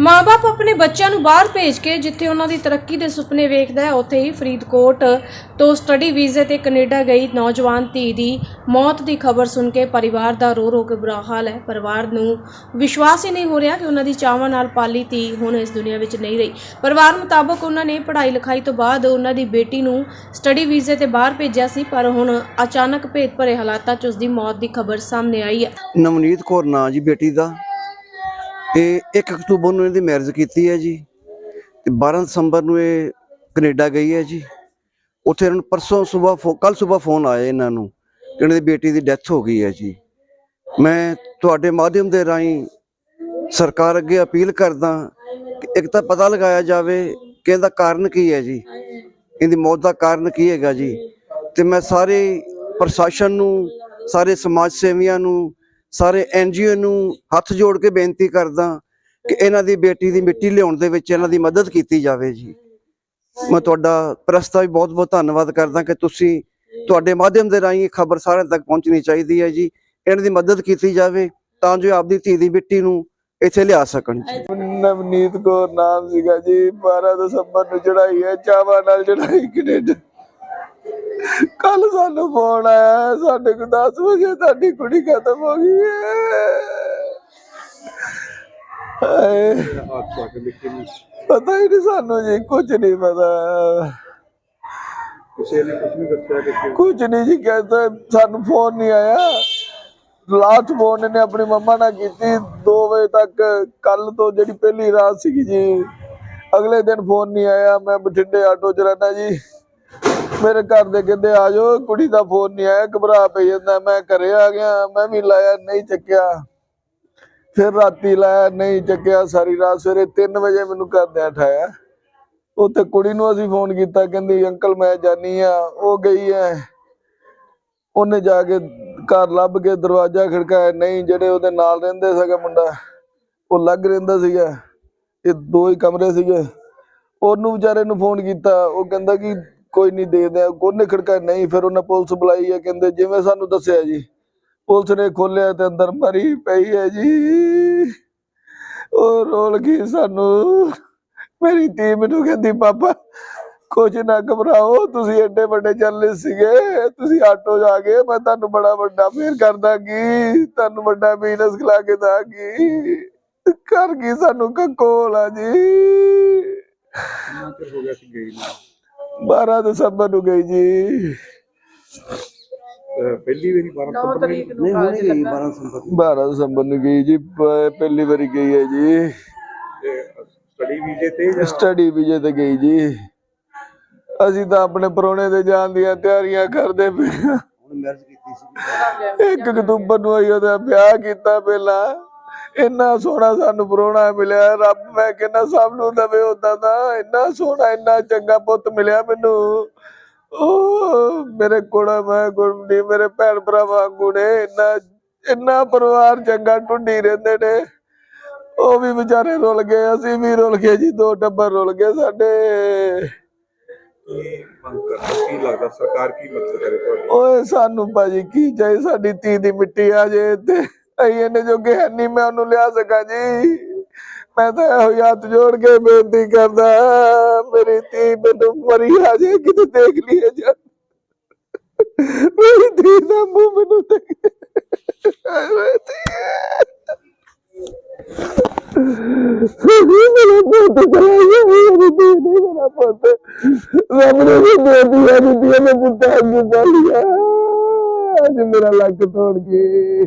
ਮਾਪੇ ਆਪਣੇ ਬੱਚਿਆਂ ਨੂੰ ਬਾਹਰ ਭੇਜ ਕੇ ਜਿੱਥੇ ਉਹਨਾਂ ਦੀ ਤਰੱਕੀ ਦੇ ਸੁਪਨੇ ਵੇਖਦਾ ਹੈ, ਉੱਥੇ ਹੀ ਫਰੀਦਕੋਟ ਤੋਂ ਸਟੱਡੀ ਵੀਜ਼ੇ ਤੇ ਕੈਨੇਡਾ ਗਈ ਨੌਜਵਾਨ ਧੀ ਦੀ ਮੌਤ ਦੀ ਖਬਰ ਸੁਣ ਕੇ ਪਰਿਵਾਰ ਦਾ ਰੋ ਰੋ ਕੇ ਬੁਰਾ ਹਾਲ ਹੈ। ਪਰਿਵਾਰ ਨੂੰ ਵਿਸ਼ਵਾਸ ਹੀ ਨਹੀਂ ਹੋ ਰਿਹਾ ਕਿ ਉਹਨਾਂ ਦੀ ਚਾਵਾਂ ਨਾਲ ਪਾਲੀ ਧੀ ਹੁਣ ਇਸ ਦੁਨੀਆ ਵਿੱਚ ਨਹੀਂ ਰਹੀ। ਪਰਿਵਾਰ ਮੁਤਾਬਕ ਉਹਨਾਂ ਨੇ ਪੜ੍ਹਾਈ ਲਿਖਾਈ ਤੋਂ ਬਾਅਦ ਉਹਨਾਂ ਦੀ ਬੇਟੀ ਨੂੰ ਸਟੱਡੀ ਵੀਜ਼ੇ ਤੇ ਬਾਹਰ ਭੇਜਿਆ ਸੀ, ਪਰ ਹੁਣ ਅਚਾਨਕ ਭੇਦ ਭਰੇ ਹਾਲਾਤਾਂ 'ਚ ਉਸ ਦੀ ਮੌਤ ਦੀ ਖਬਰ ਸਾਹਮਣੇ ਆਈ ਹੈ। ਨਵਨੀਤ ਕੌਰ ਨਾਂ ਜੀ ਬੇਟੀ ਦਾ। ਇਹ 1 ਅਕਤੂਬਰ ਨੂੰ ਇਹਦੀ ਮੈਰਿਜ ਕੀਤੀ ਹੈ ਜੀ। ਤੇ 12 ਦਸੰਬਰ ਨੂੰ ਇਹ ਕੈਨੇਡਾ ਗਈ ਹੈ ਜੀ। ਉੱਥੇ ਇਹਨਾਂ ਨੂੰ ਪਰਸੋਂ ਸਵੇਰ ਕੱਲ ਸਵੇਰ ਫੋਨ ਆਇਆ ਇਹਨਾਂ ਨੂੰ ਕਿ ਇਹਨਾਂ ਦੀ ਬੇਟੀ ਦੀ ਡੈਥ ਹੋ ਗਈ ਹੈ ਜੀ। ਮੈਂ ਤੁਹਾਡੇ ਮਾਧਿਅਮ ਦੇ ਰਾਹੀਂ ਸਰਕਾਰ ਅੱਗੇ ਅਪੀਲ ਕਰਦਾ ਕਿ ਇੱਕ ਤਾਂ ਪਤਾ ਲਗਾਇਆ ਜਾਵੇ ਕਿ ਇਹਦਾ ਕਾਰਨ ਕੀ ਹੈ ਜੀ। ਇਹਦੀ ਮੌਤ ਦਾ ਕਾਰਨ ਕੀ ਹੈਗਾ ਜੀ। ਤੇ ਮੈਂ ਸਾਰੇ ਪ੍ਰਸ਼ਾਸਨ ਨੂੰ, ਸਾਰੇ ਸਮਾਜ ਸੇਵੀਆਂ ਨੂੰ ਸਾਰੇ ਐਨਜੀਓ ਨੂੰ ਹੱਥ ਜੋੜ ਕੇ ਬੇਨਤੀ ਕਰਦਾ ਕਿ ਇਹਨਾਂ ਦੀ ਬੇਟੀ ਦੀ ਮਿੱਟੀ ਲਿਆਉਣ ਦੇ ਵਿੱਚ ਇਹਨਾਂ ਦੀ ਮਦਦ ਕੀਤੀ ਜਾਵੇ ਜੀ। ਮੈਂ ਤੁਹਾਡਾ ਪ੍ਰੈਸ ਵੀ ਬਹੁਤ ਬਹੁਤ ਧੰਨਵਾਦ ਕਰਦਾ ਕਿ ਤੁਸੀਂ ਤੁਹਾਡੇ ਮਾਧਿਅਮ ਦੇ ਰਾਹੀਂ ਇਹ ਖਬਰ ਸਾਰਿਆਂ ਤੱਕ ਪਹੁੰਚਣੀ ਚਾਹੀਦੀ ਹੈ ਜੀ। ਇਹਨਾਂ ਦੀ ਮਦਦ ਕੀਤੀ ਜਾਵੇ ਤਾਂ ਜੋ ਆਪਦੀ ਧੀ ਦੀ ਮਿੱਟੀ ਨੂੰ ਇੱਥੇ ਲਿਆ ਸਕਣ ਜੀ। ਨਵਨੀਤ ਕੌਰ ਨਾਮ ਸੀਗਾ ਜੀ 12 ਦਸੰਬਰ ਨੂੰ ਚੜਾਈ ਹੈ, ਚਾਵਾ ਨਾਲ ਚੜਾਈ ਕੈਨੇਡਾ। ਕੱਲ ਸਾਨੂੰ ਫੋਨ ਆਇਆ ਸਾਡੇ ਕੋਲ 10 ਵਜੇ ਤੁਹਾਡੀ ਕੁੜੀ ਖਤਮ ਹੋ ਗਈ ਹੈ ਪਤਾ ਹੀ ਨਹੀਂ ਸਾਨੂੰ ਜੀ ਕੁਝ ਨਹੀਂ ਪਤਾ। ਕਿਸੇ ਨੇ ਕੁਝ ਨਹੀਂ ਦੱਸਿਆ ਕਿ ਕਿਉਂ? ਕੁਝ ਨਹੀਂ ਜੀ ਕਹਿੰਦਾ ਸਾਨੂੰ ਫੋਨ ਨਹੀਂ ਆਇਆ। ਲਾਸਟ ਫੋਨ ਇਹਨੇ ਆਪਣੀ ਮੰਮਾ ਨਾਲ ਕੀਤੀ 2 ਵਜੇ ਤੱਕ ਕੱਲ ਤੋਂ ਜਿਹੜੀ ਪਹਿਲੀ ਰਾਤ ਸੀਗੀ ਜੀ ਅਗਲੇ ਦਿਨ ਫੋਨ ਨਹੀਂ ਆਇਆ ਮੈਂ ਬਠਿੰਡੇ ਆਟੋ 'ਚ ਰਹਿਣਾ ਜੀ। ਮੇਰੇ ਘਰ ਦੇ ਕਹਿੰਦੇ, ਆ ਜਾਓ, ਕੁੜੀ ਦਾ ਫੋਨ ਨਹੀਂ ਆਇਆ, ਘਬਰਾ ਪਈ ਜਾਂਦਾ, ਮੈਂ ਘਰੇ ਆ ਗਿਆ, ਮੈਂ ਵੀ ਲਾਇਆ, ਨਹੀਂ ਚੱਕਿਆ। ਫਿਰ ਰਾਤੀ ਲਾਇਆ, ਨਹੀਂ ਚੱਕਿਆ, ਸਾਰੀ ਰਾਤ ਸਵੇਰੇ 3 ਵਜੇ ਮੈਨੂੰ ਘਰਦਿਆਂ ਉਠਾਇਆ ਉੱਥੇ ਕੁੜੀ ਨੂੰ ਅਸੀਂ ਫੋਨ ਕੀਤਾ, ਕਹਿੰਦੀ, ਅੰਕਲ, ਮੈਂ ਜਾਨੀ ਆ। ਉਹ ਗਈ ਐ। ਉਹਨੇ ਜਾ ਕੇ ਘਰ ਲੱਭ ਕੇ ਦਰਵਾਜ਼ਾ ਖੜਕਾਇਆ, ਨਹੀਂ, ਜਿਹੜੇ ਉਹਦੇ ਨਾਲ ਰਹਿੰਦੇ ਸੀਗਾ ਮੁੰਡਾ, ਉਹ ਲੱਗ ਰਹਿੰਦਾ ਸੀਗਾ। ਇਹ ਦੋ ਹੀ ਕਮਰੇ ਸੀਗੇ। ਉਹਨੂੰ ਵਿਚਾਰੇ ਨੂੰ ਫੋਨ ਕੀਤਾ, ਉਹ ਕਹਿੰਦਾ ਕਿ ਕੋਈ ਨਹੀਂ ਦੇਖਦੇ ਆ। ਉਹਨੇ ਨਹੀਂ, ਫਿਰ ਉਹਨੇ ਪੁਲਿਸ ਬੁਲਾਈ ਹੈ ਕਹਿੰਦੇ ਜਿਵੇਂ ਸਾਨੂੰ ਦੱਸਿਆ ਜੀ। ਪੁਲਿਸ ਨੇ ਖੋਲਿਆ ਤੇ ਅੰਦਰ ਮਰੀ ਪਈ ਹੈ ਜੀ। ਉਹ ਰੋਲ ਗਈ ਸਾਨੂੰ? ਮੇਰੀ ਧੀ ਮੈਨੂੰ ਕਹਿੰਦੀ, ਪਾਪਾ ਕੁਝ ਨਾ ਘਬਰਾਓ, ਤੁਸੀਂ ਐਡੇ ਵੱਡੇ ਚੱਲੇ ਸੀਗੇ, ਤੁਸੀਂ ਆਟੋ ਜਾ ਕੇ ਮੈਂ ਤੁਹਾਨੂੰ ਬੜਾ ਵੱਡਾ ਫੇਰ ਕਰ ਦਾਂਗੀ, ਤੁਹਾਨੂੰ ਵੱਡਾ ਬਿਜ਼ਨਸ ਖਿਲਾ ਕੇ ਦਾਂਗੀ। ਕਰ ਗਈ ਸਾਨੂੰ ਕੋਲ ਜੀ? ਕਿੰਨਾ ਹੋ ਗਿਆ ਸੀ ਗਈ ਨੂੰ? 12 ਦਸੰਬਰ ਨੂੰ ਗਈ ਜੀ। ਪਹਿਲੀ ਵਾਰੀ 12 ਸਤੰਬਰ ਨੂੰ ਨਹੀਂ ਹੁਣੇ ਗਈ 12 ਦਸੰਬਰ। 12 ਦਸੰਬਰ ਨੂੰ ਗਈ ਜੀ ਪ- ਪਹਿਲੀ ਵਾਰੀ ਗਈ ਹੈ ਜੀ। ਸਟੱਡੀ ਵੀਜ਼ੇ ਤੇ ਜਾਂ ਸਟੱਡੀ ਵੀਜ਼ੇ ਤੇ ਗਈ ਜੀ। ਅਸੀਂ ਤਾਂ ਆਪਣੇ ਪਰੋਣੇ ਦੇ ਜਾਣ ਦੀਆਂ ਤਿਆਰੀਆਂ ਕਰਦੇ ਪਏ ਹਾਂ। ਹੁਣ ਮੈਰਿਜ ਕੀਤੀ ਸੀ। ਇੱਕ ਅਕਤੂਬਰ ਨੂੰ ਆਈ ਉਹਦਾ ਵਿਆਹ ਕੀਤਾ ਪਹਿਲਾਂ। ਇੰਨਾ ਸੋਹਣਾ ਸਾਨੂੰ ਪਰੋਣਾ ਮਿਲਿਆ ਰੱਬ ਮੈਂ ਕਹਿੰਦਾ ਸਭ ਨੂੰ ਦਵੇ ਉਦਾਂ ਦਾ ਇੰਨਾ ਸੋਹਣਾ ਇੰਨਾ ਚੰਗਾ ਪੁੱਤ ਮਿਲਿਆ ਮੈਨੂੰ। ਉਹ ਮੇਰੇ ਕੋਲ ਮੈਂ ਗੁਰਮਨੀ ਮੇਰੇ ਭੈਣ ਭਰਾ ਵਾਂਗੂ ਨੇ ਇੰਨਾ ਇੰਨਾ ਪਰਿਵਾਰ ਚੰਗਾ ਟੁੱਡੀ ਰਹਿੰਦੇ ਨੇ। ਉਹ ਵੀ ਵਿਚਾਰੇ ਰੁਲ ਗਏ ਅਸੀਂ ਵੀ ਰੁਲ ਗਏ ਜੀ ਦੋ ਟੱਬਰ ਰੁਲ ਗਏ ਸਾਡੇ। ਕੀ ਲੱਗਦਾ ਸਰਕਾਰ ਕੀ ਮਦਦ ਕਰੇ ਓਏ ਸਾਨੂੰ ਭਾਜੀ ਕੀ ਚਾਹੀ ਸਾਡੀ ਧੀ ਦੀ ਮਿੱਟੀ ਆ ਜੇ ਤੇ ਅਸੀਂ ਇਹਨੇ ਜੋਗੇ ਹੈ ਨਹੀਂ ਮੈਂ ਉਹਨੂੰ ਲਿਆ ਸਕਾਂ ਜੀ। ਮੈਂ ਤਾਂ ਇਹੋ ਹੀ ਹੱਥ ਜੋੜ ਕੇ ਬੇਨਤੀ ਕਰਦਾ ਮੇਰੀ ਧੀ ਮੈਨੂੰ ਮਰੀ ਆ ਜੇ, ਕਿਤੇ ਦੇਖ ਲਈਏ ਜਾ। ਮੇਰੀ ਧੀ ਦਾ ਮੂੰਹ ਮੈਨੂੰ ਦੇਖ। ਮੇਰਾ ਪੁੱਤ ਚਲਾ ਮੇਰੀ ਧੀ ਨਹੀਂ ਮੇਰਾ ਪੁੱਤ। ਰੱਬ ਨੇ ਵੀ ਦੇ ਦਿਆ ਦਿੱਤੀ ਮੈਂ ਪੁੱਤ ਅੱਜ ਪਾਲਿਆ। ਅੱਜ ਮੇਰਾ ਲੱਕ ਤੋੜ ਕੇ।